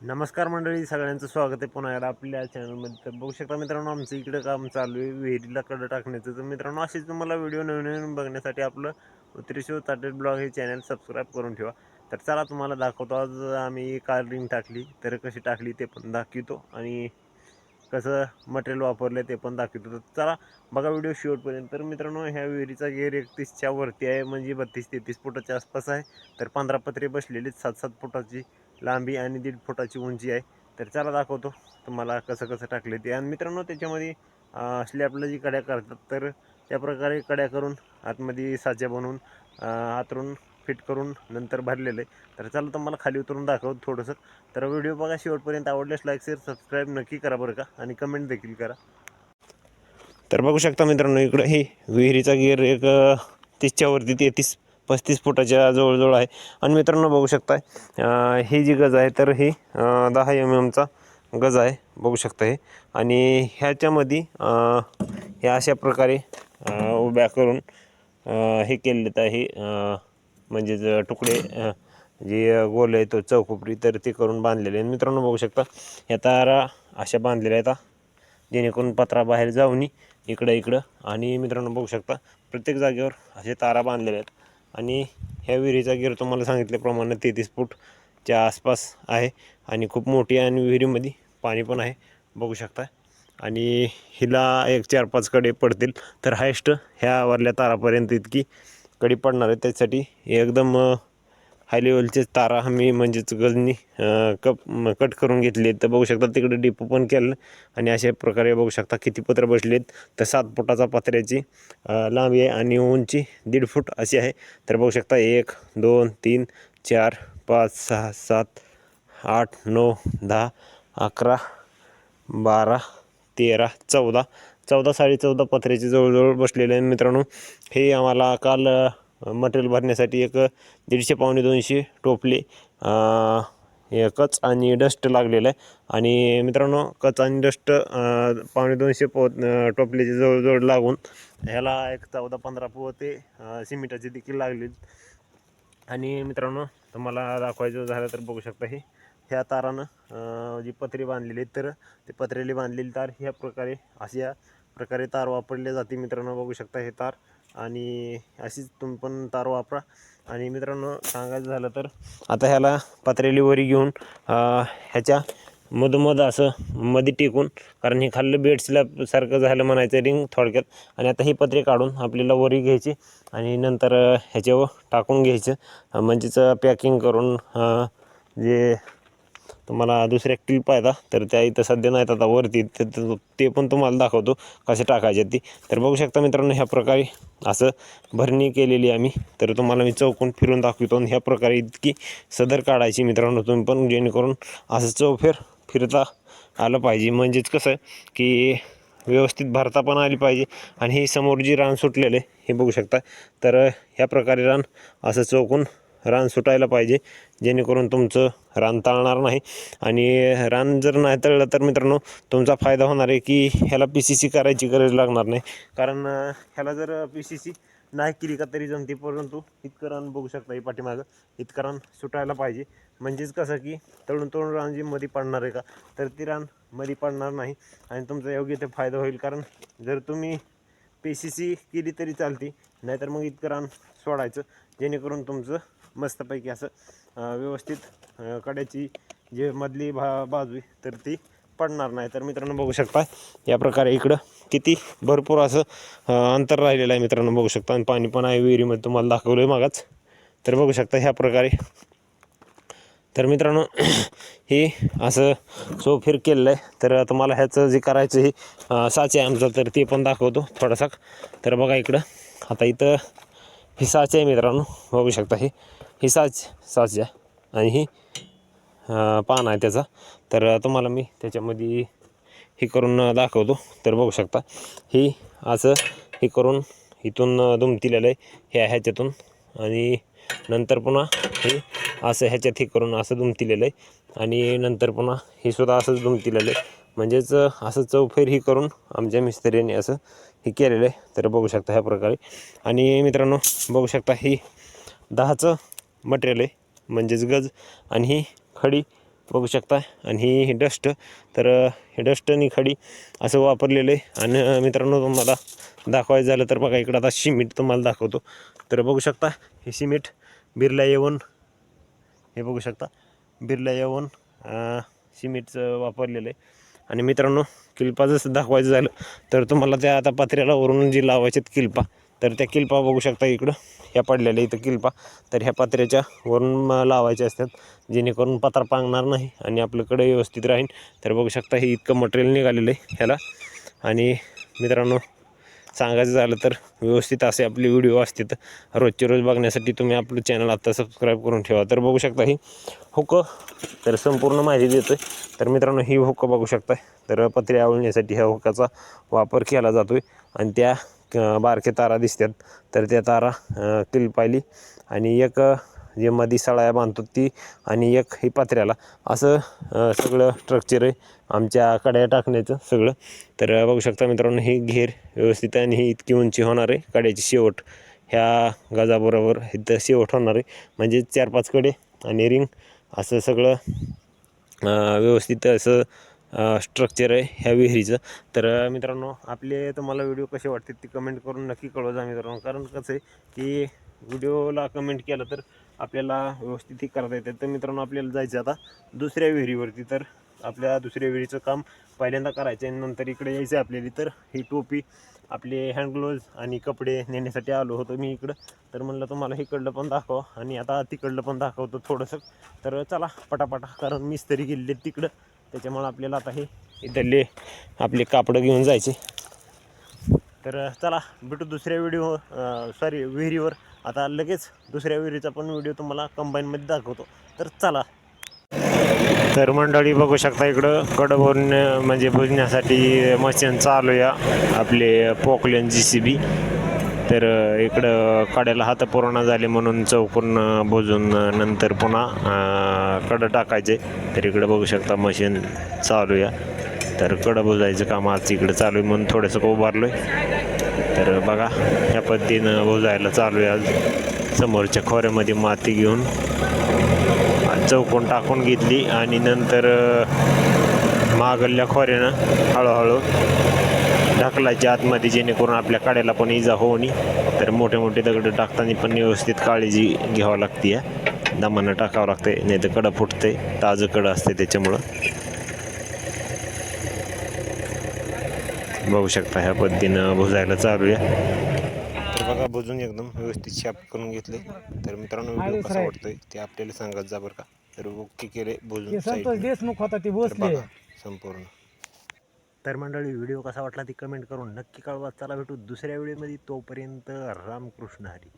नमस्कार मंडळी सगळ्यांचं स्वागत आहे पुन्हा एकदा आपल्या चॅनलमध्ये तर बघू शकता मित्रांनो आमचं इकडं काम चालू आहे विहिरीला कडं टाकण्याचं. तर मित्रांनो असेच तुम्हाला व्हिडिओ नवीन नवीन बघण्यासाठी आपलं उत्तरेश्वर ताटेट ब्लॉग हे चॅनल सबस्क्राईब करून ठेवा. तर चला तुम्हाला दाखवतो आज आम्ही कार रिंग टाकली तर कशी टाकली ते पण दाखवतो आणि कसं मटेरियल वापरलं ते पण दाखवतो. तर चला बघा व्हिडिओ शेवटपर्यंत. तर मित्रांनो ह्या विहिरीचा गेअर एकतीसच्या वरती आहे म्हणजे बत्तीस तेहतीस फुटाच्या आसपास आहे. तर पंधरा पत्रे बसलेली सात सात फुटाची. लांबी आणि दीड फुटाची उंची आहे. तर चला दाखवतो तुम्हाला कसं कसं टाकले ते. आणि मित्रांनो त्याच्यामध्ये स्लॅपला जी कड्या करतात तर त्या प्रकारे कड्या करून आतमध्ये साच्या बनवून हातरून आतरून फिट करून नंतर भरलेलं आहे. तर चला तुम्हाला खाली उतरून दाखवतो थोडंसं. तर व्हिडिओ बघा शेवटपर्यंत आवडल्यास लाईक शेअर सबस्क्राईब नक्की करा बरं का. आणि कमेंट देखील करा. तर बघू शकता मित्रांनो इकडं हे विहिरीचा गिअर एक तीसच्यावरती तेहतीस पस्तीस फुटाच्या जवळजवळ आहे. आणि मित्रांनो बघू शकताय ही जी गज आहे तर ही दहा एम एमचा गज आहे. बघू शकता हे आणि ह्याच्यामध्ये हे अशा प्रकारे उभ्या करून हे केलेलं आहे म्हणजेच तुकडे जे गोल आहे तो चौकोपरी तर ते करून बांधलेले आहे मित्रांनो बघू शकता ह्या तारा अशा बांधलेल्या आहेत जेणेकरून पत्रा बाहेर इकडं इकडं आणि मित्रांनो बघू शकता प्रत्येक जागेवर असे तारा बांधलेले आहेत. आणि ह्या विहिरीचा गिर तुम्हाला सांगितल्याप्रमाणे तेहतीस फूटच्या आसपास आहे आणि खूप मोठी आणि विहिरीमध्ये पाणी पण आहे बघू शकता. आणि हिला एक चार पाच कडे पडतील तर हायस्ट ह्या वरल्या तारापर्यंत इतकी कडी पडणार आहे. त्याच्यासाठी एकदम हाय लेवलचे तारा आम्ही म्हणजेच गजनी कप कट करून घेतले तर बघू शकता तिकडे डिपो पण केलं आणि अशा प्रकारे बघू शकता किती पत्र बसलेत. तर सात फुटाचा पत्र्याची लांबी आहे आणि उंची दीड फूट अशी आहे. तर बघू शकता एक दोन तीन चार पाच सहा सात आठ नऊ दहा अकरा बारा तेरा चौदा. चौदा साडे चौदा पत्र्याचे जवळजवळ बसलेले आहे मित्रांनो. हे आम्हाला काल मटेरियल भरण्यासाठी एक दीडशे पावणे दोनशे टोपले हे कच आणि डस्ट लागलेलं आहे. आणि मित्रांनो कच आणि डस्ट पावणे दोनशे पो अं, टोपल्याचे जवळजवळ लागून ह्याला एक चौदा पंधरा पोते ते सिमेंटाचे देखील लागले आणि मित्रांनो तुम्हाला दाखवायचं झालं तर बघू शकता हे. ह्या तारानं जी पत्रे बांधलेली तर ते पत्रेली बांधलेली तार ह्या प्रकारे अशा प्रकारे तार वापरले जाते मित्रांनो. बघू शकता हे तार. आणि अशीच तुम्ही पण तार वापरा. आणि मित्रांनो सांगायचं झालं तर आता ह्याला पत्रेली वरी घेऊन ह्याच्या मधोमध असं मध्ये टेकून कारण हे खाल्लं बेड स्लॅब सारखं झालं म्हणायचं रिंग थोडक्यात. आणि आता ही पत्रे काढून आपल्याला वरी घ्यायची आणि नंतर ह्याच्यावर टाकून घ्यायचं. म्हणजेच पॅकिंग करून जे तर मला दुसऱ्या क्लिप आहेत तर त्या इथं सध्या नाहीत आता वरती तर ते- पण तुम्हाला दाखवतो कसे टाकायचे ती. तर बघू शकता मित्रांनो ह्या प्रकारे असं भरणी केलेली आम्ही. तर तुम्हाला मी चौकून फिरून दाखवतो आणि ह्या प्रकारे इतकी सदर काढायची मित्रांनो तुम्ही पण जेणेकरून असं चौफेर फिरता आलं पाहिजे. म्हणजेच कसं की व्यवस्थित भरता पण आली पाहिजे आणि हे समोर जी रान सुटलेलं आहे हे बघू शकता. तर ह्या प्रकारे रान असं चौकून रान सुटायला पाहिजे जेणेकरून तुमचं रान तळणार नाही. आणि रान जर नाही तळलं तर मित्रांनो तुमचा फायदा होणार आहे की ह्याला पी सी सी करायची गरज लागणार नाही. कारण ह्याला जर पी सी सी नाही केली का तरी जमते परंतु इतकं रान बघू शकता ही पाठीमागं. इतकं रान सुटायला पाहिजे. म्हणजेच कसं की तळून तळून रान जी मध्ये पडणार आहे का तर ती रानमध्ये पडणार नाही. आणि तुमचा योग्य ते फायदा होईल. कारण जर तुम्ही पी सी सी केली तरी चालते नाहीतर मग इतकं रान सोडायचं जेणेकरून तुमचं मस्तपैकी असं व्यवस्थित कड्याची जे मधली भा बाजू आहे तर ती पडणार नाही. तर मित्रांनो बघू शकता या प्रकारे इकडं किती भरपूर असं अंतर राहिलेलं आहे मित्रांनो बघू शकता. आणि पाणी पण आहे विहिरीमध्ये तुम्हाला दाखवलं आहे मागाच. तर बघू शकता ह्या प्रकारे. तर मित्रांनो हे असं सोफिर केलेलं आहे. तर तुम्हाला ह्याचं जे करायचं हे साचे आहे आमचं तर ते पण दाखवतो थोडासा. तर बघा इकडं आता इथं ही साचे आहे मित्रांनो. बघू शकता हे. ही साज साज आहे. आणि ही पान आहे त्याचा. तर तुम्हाला मी त्याच्यामध्ये हे करून दाखवतो. तर बघू शकता. ही असं हे करून इथून दुमतिलेलं आहे. ह्या ह्याच्यातून. आणि नंतर पुन्हा हे असं ह्याच्यात हे करून असं दुमतिलेलं आहे. आणि नंतर पुन्हा हे सुद्धा असंच दुमतिलेलं आहे. म्हणजेच असं चौफेर ही करून आमच्या मिस्त्रीने असं हे केलेलं आहे. तर बघू शकता ह्या प्रकारे. आणि मित्रांनो बघू शकता ही दहाचं मटेरियल आहे म्हणजेच गज आणि ही खडी बघू शकता. आणि ही डस्ट तर हे डस्ट आणि खडी असं वापरलेलं आहे. आणि मित्रांनो तुम्हाला दाखवायचं झालं तर बघा इकडं आता सिमेंट तुम्हाला दाखवतो. तर बघू शकता हे सिमेंट बिर्ला येऊन हे बघू शकता बिर्ला येऊन सिमेंटचं वापरलेलं आहे. आणि मित्रांनो किल्पा जसं दाखवायचं झालं तर तुम्हाला त्या आता पत्र्याला वरून जी लावायचे किल्पा तर त्या किल्पा बघू शकता इकडं. ह्या पडलेल्या इथं किल्पा. तर ह्या पत्र्याच्या वरून लावायच्या असतात जेणेकरून पत्रा पांगणार नाही आणि आपल्याकडे व्यवस्थित राहील तर बघू शकता हे इतकं मटेरियल निघालेलं आहे ह्याला. आणि मित्रांनो सांगायचं झालं तर व्यवस्थित असे आपले व्हिडिओ असतात. रोजचे रोज बघण्यासाठी तुम्ही आपलं चॅनल आत्ता सबस्क्राईब करून ठेवा. तर बघू शकता ही हुकं. तर संपूर्ण माहिती देतो आहे तर मित्रांनो ही हुकं बघू शकता तर पत्रे आवळण्यासाठी ह्या हुकाचा वापर केला जातो आहे आणि त्या बारके तारा दिसतात. तर त्या तारा किल पाहिली आणि एक जे मधी सळाया बांधतो ती आणि एक ही पत्र्याला. असं सगळं स्ट्रक्चर आहे आमच्या कड्या टाकण्याचं सगळं. तर बघू शकता मित्रांनो ही घेर व्यवस्थित आणि ही इतकी उंची होणार आहे. कड्याची शेवट ह्या गजाबरोबर इथं शेवट होणार आहे. म्हणजे चार पाच कडे आणि रिंग असं सगळं व्यवस्थित असं स्ट्रक्चर आहे ह्या विहिरीचं. तर मित्रांनो आपले तुम्हाला व्हिडिओ कसे वाटतात ते कमेंट करून नक्की कळवा जा मित्रांनो. कारण कसं आहे की व्हिडिओला कमेंट केलं तर आपल्याला व्यवस्थित हे करता येते. तर मित्रांनो आपल्याला जायचं आता दुसऱ्या विहिरीवरती. तर आपल्या दुसऱ्या विहिरीचं काम पहिल्यांदा करायचं आहे नंतर इकडे यायचं आहे आपल्याला. तर ही टोपी आपले हँडग्लोव्ज आणि कपडे नेण्यासाठी आलो होतो मी इकडं. तर म्हणलं तुम्हाला इकडलं पण दाखवा आणि आता तिकडलं पण दाखवतो थोडंसं. तर चला पटापटा. कारण मिस्त्री गेले तिकडं. त्याच्यामुळं आपल्याला आता हे इथले आपले कापडं घेऊन जायचे. तर चला भेटू दुसऱ्या व्हिडिओ सॉरी विहिरीवर. आता लगेच दुसऱ्या विहिरीचा पण व्हिडिओ तुम्हाला कंबाईनमध्ये दाखवतो. तर चला. तर मंडळी बघू शकता इकडं कडं म्हणजे बुजण्यासाठी मशीन चालू या आपले पोकलेन जी सी बी तर इकडं कड्याला हात पूर्ण झाले म्हणून चौकून अ, बुजून नंतर पुन्हा कडं टाकायचे. तर इकडं बघू शकता मशीन चालू या तर कडं बुजायचं काम आज इकडं चालू आहे म्हणून थोडंसं उभारलो आहे तर बघा ह्या पद्धतीनं बुजायला चालू आहे आज. समोरच्या खोऱ्यामध्ये माती घेऊन चौकून टाकून घेतली आणि नंतर मागल्या खोऱ्यानं हळूहळू ढकलायच्या आतमध्ये जेणेकरून आपल्या काड्याला पण इजा होऊ नये. तर मोठे मोठे दगड टाकताना पण व्यवस्थित काळजी घ्यावं लागते. या दमानं टाकावं लागते नाही तर कडं फुटते ताजं कडं असते त्याच्यामुळं. बघू शकता ह्या पद्धतीनं भुजायला चालू आहे. तर बघा बुजून एकदम व्यवस्थित शाप करून घेतले तर मित्रांनो व्हिडिओ कसा वाटतोय ते आपल्याला सांगत जा बरं का. तर ओके केले बुजून ते संतोष side ने. देशमुख होता ते तर बसले. बघा संपूर्ण. तर मंडळी व्हिडिओ कसा वाटला ती कमेंट करून नक्की कळवा. चला भेटू दुसऱ्या व्हिडिओमध्ये. तोपर्यंत रामकृष्ण हरी.